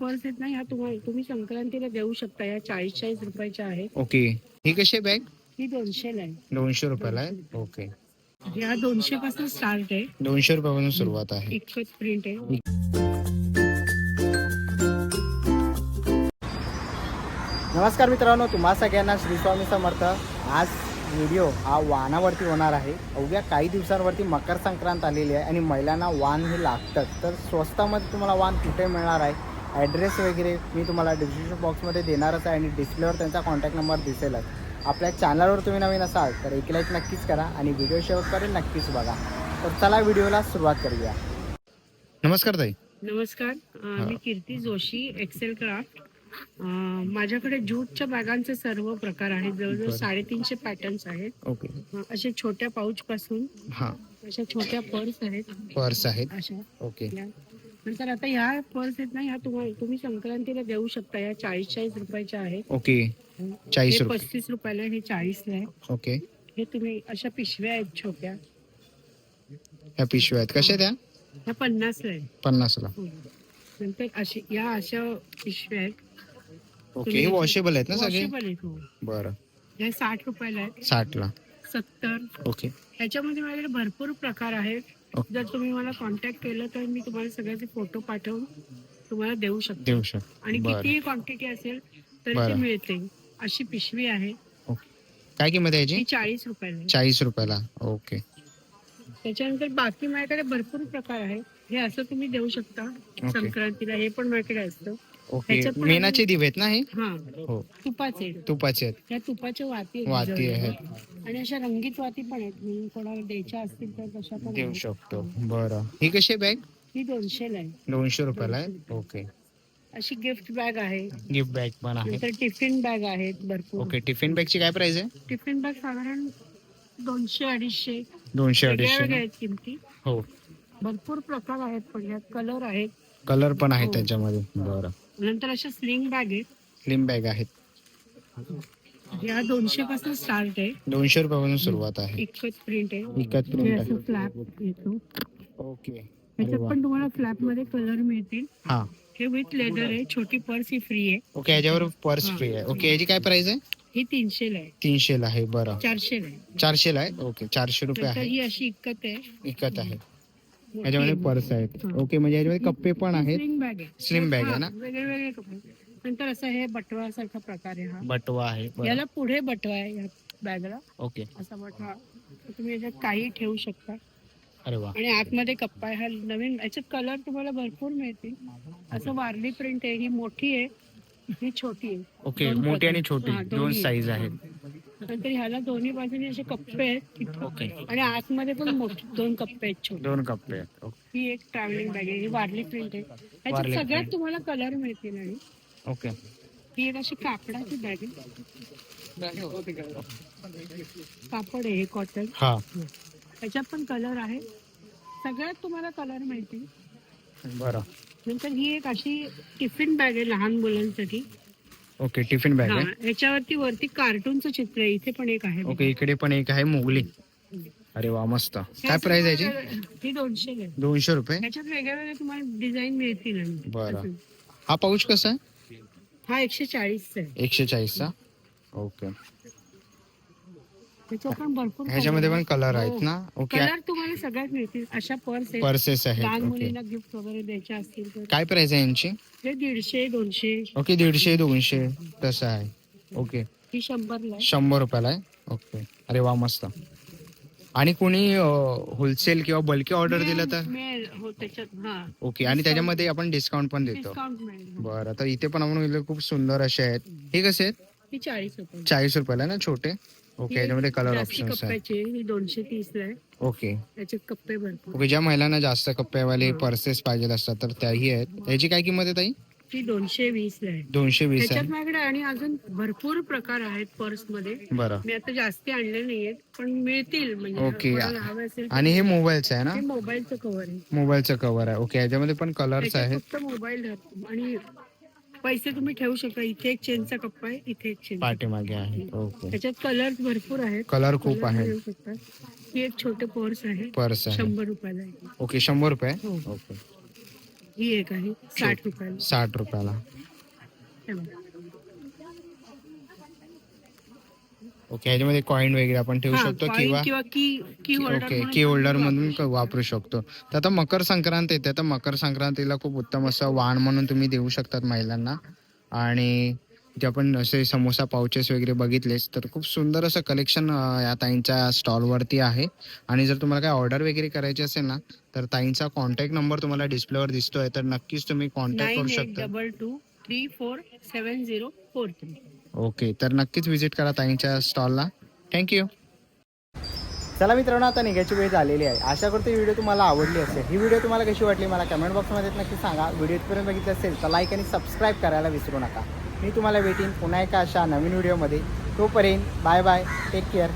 Purse आहेत ना ह्या तुम्हाला तुम्ही संक्रांतीला देऊ शकता या चाळीस चाळीस रुपयाच्या आहेत. ओके. ही कशी बॅग? ही दोनशेला आहे. दोनशे रुपयाला आहे? ओके. ह्या दोनशे पासून स्टार्ट आहे. दोनशे रुपयापासून सुरुवात आहे. इतकंच प्रिंट आहे. नमस्कार मित्रांनो तुम्हा सगळ्यांना श्री स्वामी समर्थ. आज व्हिडिओ हा वाहनावरती होणार आहे. अवघ्या काही दिवसांवरती मकर संक्रांत आलेली आहे आणि महिलांना वाहन हे लागतं तर स्वस्तामध्ये तुम्हाला वाहन कुठे मिळणार आहे? ॲड्रेस वगैरे मी तुम्हाला डिस्क्रिप्शन बॉक्समध्ये देणारच आहे आणि डिस्प्लेवर त्यांचा कॉन्टॅक्ट नंबर दिसेलच. आपल्या चॅनलवर तुम्ही नवीन असाल तर एक लाईक नक्कीच करा आणि व्हिडिओ शेवटपर्यंत नक्कीच बघा. तर चला व्हिडिओला सुरुवात करूया. नमस्कार ताई. नमस्कार. मी कीर्ती जोशी एक्सेल क्राफ्ट अं, माझ्याकडे ज्यूटच्या बॅगांचे सर्व प्रकार आहेत. जवळजवळ. साडेतीनशे पॅटर्न्स आहेत. असे छोट्या पाऊच पासून हा. अशा छोट्या पर्स आहेत. पर्स आहेत. अशा. ओके. या. नंतर आता ह्या पर्स आहेत ना ह्या तुम्हाला तुम्ही संक्रांतीला देऊ शकता. या चाळीस चाळीस रुपयाच्या आहेत. ओके. चाळीस हे रुपये. पस्तीस रुपयाला हे चाळीसला आहे ओके. हे तुम्ही अशा पिशव्या आहेत छोट्या. ह्या पिशव्या आहेत. कशा त्या ह्या? पन्नासला आहे पन्नासला. हो. नंतर अशी या अशा पिशव्या आहेत. ओके हे वॉशेबल आहेत ना सगळे? आहेत हो. बरं. ह्या साठ रुपयाला आहेत. साठला. सत्तर. ओके. ह्याच्यामध्ये माझ्याकडे भरपूर प्रकार आहेत. जर तुम्ही मला कॉन्टॅक्ट केलं तर मी तुम्हाला सगळ्याचे फोटो पाठवून तुम्हाला देऊ शकते. देऊ शकतो. आणि बरं. कितीही क्वांटिटी असेल तरी ते बरं. मिळते. अशी पिशवी आहे. काय किंमत आहे ती चाळीस रुपयाला आहे. चाळीस रुपयाला. ओके त्याच्यानंतर बाकी माझ्याकडे भरपूर प्रकार आहेत. हे असं तुम्ही देऊ शकता. संक्रांतीला हे पण माझ्याकडे असतं. ओके. ह्याच्यात पण मेणाचे दिवे आहेत ना हे? हा. हो. तुपाचे तुपाचे आहेत. या तुपाच्या वाती आहेत वाती. आहेत. आणि अशा रंगीत वाती पण आहेत. म्हणून कोणाला द्यायच्या असतील तर तशा पण देऊ आहेत. शकतो. बरं. ही कशी आहे बॅग? ही दोनशेला आहे. दोनशे रुपयाला आहे? ओके. अशी गिफ्ट बॅग आहे. गिफ्ट बॅग पण आहे. नंतर टिफिन बॅग आहेत भरपूर. ओके. टिफिन बॅगची काय प्राइस आहे? टिफिन बॅग साधारण दोनशे अडीचशे. दोनशे वेगळ्या अडीचशे वेगळ्या ना? आहेत किमती. हो. भरपूर प्रकार आहेत पण यात कलर आहेत. कलर पण आहे हो. त्याच्यामध्ये. बरं. नंतर अशा स्लिंग बॅग आहेत. स्लिम बॅग आहेत. या दोनशे पासून स्टार्ट आहे. दोनशे रुपयापासून सुरुवात आहे. इतकंच प्रिंट आहे. विकत हे प्रिंट असं आहे फ्लॅप येतो ओके अरे त्याच्यात वा. पण तुम्हाला फ्लॅपमध्ये कलर मिळतील. हा. हे विथ लेदर आहे. छोटी पर्स ही फ्री आहे. ओके याच्यावर पर्स. फ्री आहे. ओके याची काय प्राइस आहे? ही तीनशेला आहे. तीनशेला आहे बरं. चारशेला आहे. चारशेला आहे? ओके चारशे रुपये नंतर आहे. ही अशी इकत आहे. विकत आहे. याच्यामध्ये पर्स आहेत. ओके म्हणजे याच्यामध्ये कप्पे पण आहेत. बॅग आहे. Slim bag आहे हा, ना? वेगळे वेगळे कपडे. नंतर असं हे बटवा सारखा प्रकार आहे हा. बटवा आहे बरं. याला पुढे बटवा आहे या बॅगला. ओके असा बटवा. तुम्ही याच्यात काही ठेवू शकता. अरे वा. आणि आतमध्ये कप्पा आहे हा नवीन. याच्यात कलर तुम्हाला भरपूर मिळतील. असं वारली प्रिंट आहे ही मोठी आहे ही छोटी आहे. ओके दोन मोठी आणि. छोटी हा, दोन. साईज आहेत. नंतर ह्याला दोन्ही बाजूने असे कप्पे आहेत आणि आतमध्ये पण मोठे दोन कप्पे आहेत छोटे. दोन कप्पे आहेत. ओके. ही एक ट्रॅव्हलिंग बॅग आहे ही वारली प्रिंट आहे. ह्याच्यात वारली सगळ्यात print. तुम्हाला कलर मिळतील आणि ओके. ही एक अशी कापडाची बॅग आहे. कापड आहे हे कॉटन हा. त्याच्यात पण कलर आहे. सगळ्यात तुम्हाला कलर मिळतील बरं. नंतर ही एक अशी टिफिन बॅग आहे लहान मुलांसाठी. ओके टिफिन बॅग हा, आहे. याच्यावरती वरती कार्टूनचं चित्र आहे. इथे पण एक आहे ओके इकडे पण एक आहे मोगली. अरे वा मस्त. काय प्राइस आहे याची? ही दोनशे आहे दोनशे रुपये? त्याच्यात वेगळ्या वेगळ्या तुम्हाला डिझाईन मिळतील आणि बरं. हा पाऊच कसा आहे? हा एकशे चाळीस आहे. एकशे चाळीसचा? ओके. त्याच्यात पण भरपूर ह्याच्यामध्ये पण कलर आहेत ना? ओके कलर तुम्हाला सगळ्यात मिळतील. अशा पर्स आहेत. पर्सेस लहान आहेत ओके मुलींना गिफ्ट वगैरे द्यायचे असतील तर. काय प्राइस आहे यांची? हे दीडशे दोनशे. ओके दीडशे दोनशे. तसं आहे. ओके ही शंभरला आहे. शंभर रुपयाला आहे? ओके अरे वा मस्त. आणि कोणी होलसेल किंवा बल्की ऑर्डर दिलं तर? मिळेल. हो त्याच्यात हा. ओके आणि त्याच्यामध्ये आपण डिस्काउंट पण देतो. डिस्काउंट मिळेल. बरं तर इथे पण आपण बघितलं खूप सुंदर असे आहेत. हे कसे आहेत? ही चाळीस रुपये चाळीस रुपयाला ना छोटे? ओके याच्यामध्ये कलर जास्ती ऑप्शन्स आहेत. कप्प्याची ही दोनशे तीस ला आहे. ओके. त्याच्यात कप्पे भरपूर ओके ज्या महिलांना जास्त कप्प्यावाले पर्सेस पाहिजे असतात तर त्याही आहेत. याची काय किंमत आहे ताई? ती दोनशे वीस ला आहे. दोनशे वीस त्याच्यात आहे माझ्याकडे आणि अजून भरपूर प्रकार आहेत पर्समध्ये बरं. मी आता जास्ती आणले नाहीयेत पण मिळतील म्हणजे ओके. कोणाला हवे असेल तर. आणि हे मोबाईलचं आहे ना? हे मोबाईलचं कव्हर आहे. मोबाईलचं कव्हर आहे. ओके याच्यामध्ये पण कलर्स त्याच्यात आहेत. फक्त मोबाईल आणि पैसे तुम्ही ठेवू शकता. इथे एक चेनचा कप्पा आहे इथे एक चेन पाठीमागे आहे. ओके. त्याच्यात कलर भरपूर आहेत. कलर खूप Colour मिळू शकतात. ही एक छोटे पर्स आहे. पर्स आहे. शंभर रुपयाला आहे. ओके शंभर रुपये? हो. ओके. ही एक आहे. साठ रुपयाला. साठ रुपयाला. हे बघा. ओके ह्याच्यामध्ये कॉईन वगैरे आपण ठेवू शकतो किंवा किंवा की होल्डर ओके म्हणून वापरू मधून शकतो. क- वापरू शकतो. तर आता मकर संक्रांत येते तर मकर संक्रांतीला खूप उत्तम असं वाण म्हणून तुम्ही देऊ शकतात महिलांना. आणि जे आपण असे समोसा पाउचेस वगैरे बघितलेस तर खूप सुंदर असं कलेक्शन या ताईंच्या स्टॉलवरती आहे. आणि जर तुम्हाला काय ऑर्डर वगैरे करायची असेल ना तर ताईंचा कॉन्टॅक्ट नंबर तुम्हाला डिस्प्लेवर दिसतोय तर नक्कीच तुम्ही कॉन्टॅक्ट करू शकता. Double two three four seven zero four three. Okay तर नक्कीच व्हिजिट करा ताईंच्या स्टॉलला थँक्यू चला मित्रांनो आता निघायची वेळ झालेली आहे. आशा करतो ही व्हिडिओ तुम्हाला आवडली असेल. ही व्हिडिओ तुम्हाला कशी वाटली मला कमेंट बॉक्समध्ये नक्की सांगा. व्हिडिओ इथपर्यंत बघितलं असेल तर लाईक आणि सबस्क्राईब करायला विसरू नका. मी तुम्हाला भेटीन पुन्हा एका अशा नवीन व्हिडिओमध्ये तोपर्यंत बाय बाय टेक केअर